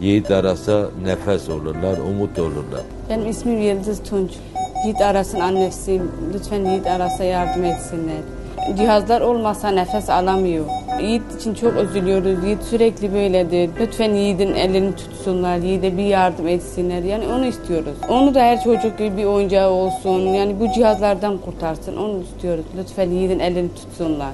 Yiğit arasa nefes olurlar, umut olurlar. Benim ismim Yıldız Tunç. Yiğit Aras'ın annesiyim. Lütfen Yiğit Aras'a yardım etsinler. Cihazlar olmasa nefes alamıyor. Yiğit için çok üzülüyoruz. Yiğit sürekli böyledir. Lütfen Yiğit'in elini tutsunlar. Yiğit'e bir yardım etsinler. Yani onu istiyoruz. Onu da her çocuk gibi bir oyuncağı olsun. Yani bu cihazlardan kurtarsın. Onu istiyoruz. Lütfen Yiğit'in elini tutsunlar.